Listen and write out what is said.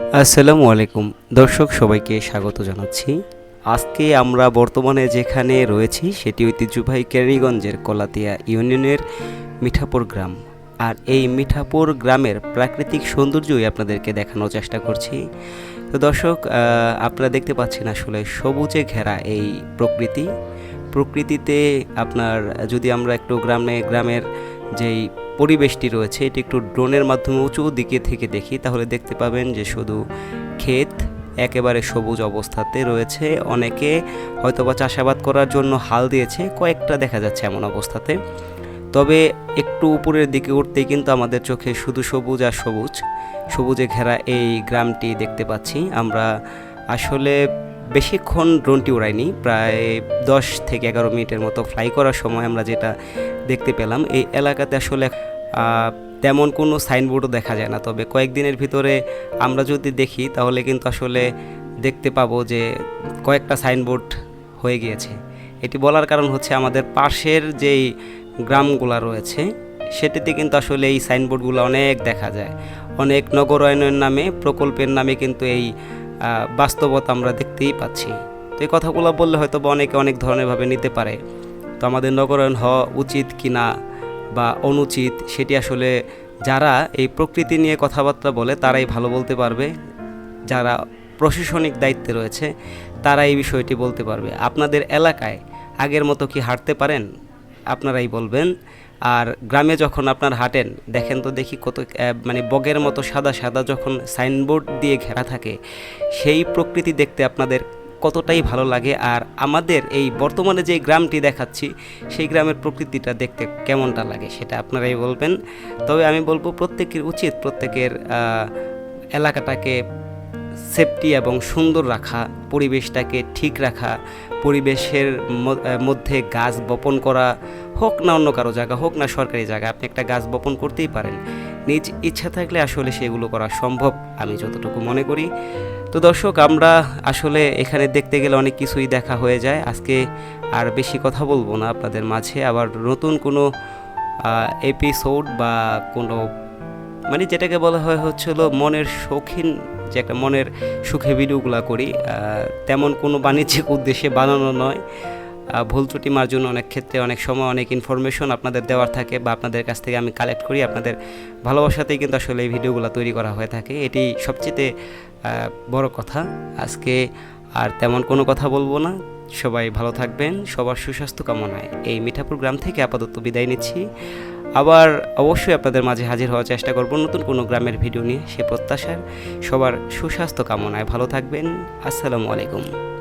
আসসালামু আলাইকুম। দর্শক, সবাইকে স্বাগত জানাচ্ছি। আজকে আমরা বর্তমানে যেখানে রয়েছি, সেটি ঐতিহ্যবাহী কেরানীগঞ্জের কলাতিয়া ইউনিয়নের মিঠাপুর গ্রাম। আর এই মিঠাপুর গ্রামের প্রাকৃতিক সৌন্দর্যই আপনাদেরকে দেখানোর চেষ্টা করছি। তো দর্শক আপনারা দেখতে পাচ্ছেন আসলে সবুজে ঘেরা এই প্রকৃতি। প্রকৃতিতে আপনার, যদি আমরা একটু গ্রামে, গ্রামের যেই পরিবেশটি রয়েছে, এটি একটু ড্রোনের মাধ্যমে উঁচু দিকে থেকে দেখি, তাহলে দেখতে পাবেন যে শুধু ক্ষেত একেবারে সবুজ অবস্থাতে রয়েছে। অনেকে হয়তোবা চাষাবাদ করার জন্য হাল দিয়েছে, কয়েকটা দেখা যাচ্ছে এমন অবস্থাতে। তবে একটু উপরের দিকে উঠতেই কিন্তু আমাদের চোখে শুধু সবুজ আর সবুজ। সবুজে ঘেরা এই গ্রামটি দেখতে পাচ্ছি। আমরা আসলে বেশিক্ষণ ড্রোনটি উড়াইনি প্রায় দশ থেকে এগারো মিনিটের মতো ফ্লাই করার সময় আমরা যেটা দেখতে পেলাম, এই এলাকাতে আসলে তেমন কোনো সাইনবোর্ডও দেখা যায় না। তবে কয়েকদিনের ভিতরে আমরা যদি দেখি, তাহলে কিন্তু আসলে দেখতে পাবো যে কয়েকটা সাইনবোর্ড হয়ে গিয়েছে। এটি বলার কারণ হচ্ছে আমাদের পাশের যেই গ্রামগুলো রয়েছে, সেটিতে কিন্তু আসলে এই সাইনবোর্ডগুলো অনেক দেখা যায়। অনেক নগরায়নের নামে, প্রকল্পের নামে কিন্তু এই বাস্তবতা আমরা দেখতেই পাচ্ছি। তো এই কথাগুলো বললে হয়তো বা অনেকে অনেক ধরনেরভাবে নিতে পারে। তো আমাদের নগরায়ন হওয়া উচিত কি না বা অনুচিত সেটি আসলে যারা এই প্রকৃতি নিয়ে কথাবার্তা বলে, তারাই ভালো বলতে পারবে। যারা প্রশাসনিক দায়িত্বে রয়েছে তারা এই বিষয়টি বলতে পারবে। আপনাদের এলাকায় আগের মতো কি হাঁটতে পারেন? আপনারাই বলবেন। আর গ্রামে যখন আপনার হাঁটেন, দেখেন তো দেখি কত মানে বগের মতো সাদা সাদা যখন সাইনবোর্ড দিয়ে ঘেরা থাকে, সেই প্রকৃতি দেখতে আপনাদের কতটাই ভালো লাগে। আর আমাদের এই বর্তমানে যে গ্রামটি দেখাচ্ছি, সেই গ্রামের প্রকৃতিটা দেখতে কেমনটা লাগে সেটা আপনারাই বলবেন। তবে আমি বলব প্রত্যেকের উচিত, প্রত্যেকের এলাকাটাকে সেফটি এবং সুন্দর রাখা, পরিবেশটাকে ঠিক রাখা পরিবেশের মধ্যে গাছ বপন করা হোক না অন্য কারও জায়গা, হোক না সরকারি জায়গা, আপনি একটা গাছ বপন করতেই পারেন। নিজ ইচ্ছা থাকলে আসলে সেগুলো করা সম্ভব, আমি যতটুকু মনে করি। তো দর্শক, আমরা আসলে এখানে দেখতে গেলে অনেক কিছুই দেখা হয়ে যায়। আজকে আর বেশি কথা বলব না আপনাদের মাঝে। আবার নতুন কোনো এপিসোড বা কোনো মানে যেটাকে বলা হয় হচ্ছে হলো মনের শৌখিন যে একটা মনের সুখে ভিডিওগুলো করি তেমন কোনো বাণিজ্যিক উদ্দেশ্যে বানানো নয়। ভুল ত্রুটি মার্জন অনেক ক্ষেত্রে অনেক সময় অনেক ইনফরমেশন আপনাদের দেওয়ার থাকে বা আপনাদের কাছ থেকে আমি কালেক্ট করি। আপনাদের ভালোবাসাতেই কিন্তু আসলে এই ভিডিওগুলো তৈরি করা হয়ে থাকে। এটি সবচেয়ে বড় কথা। আজকে আর তেমন কোনো কথা বলব না। সবাই ভালো থাকবেন, সবার সুস্বাস্থ্য কামনায়। এই মিঠাপুর গ্রাম থেকে আপাতত বিদায় নিচ্ছি। আবার অবশ্যই আপনাদের মাঝে হাজির হওয়ার চেষ্টা করব নতুন কোনো গ্রামের ভিডিও নিয়ে সে প্রত্যাশার সবার সুস্বাস্থ্য কামনায়। ভালো থাকবেন। আসসালামু আলাইকুম।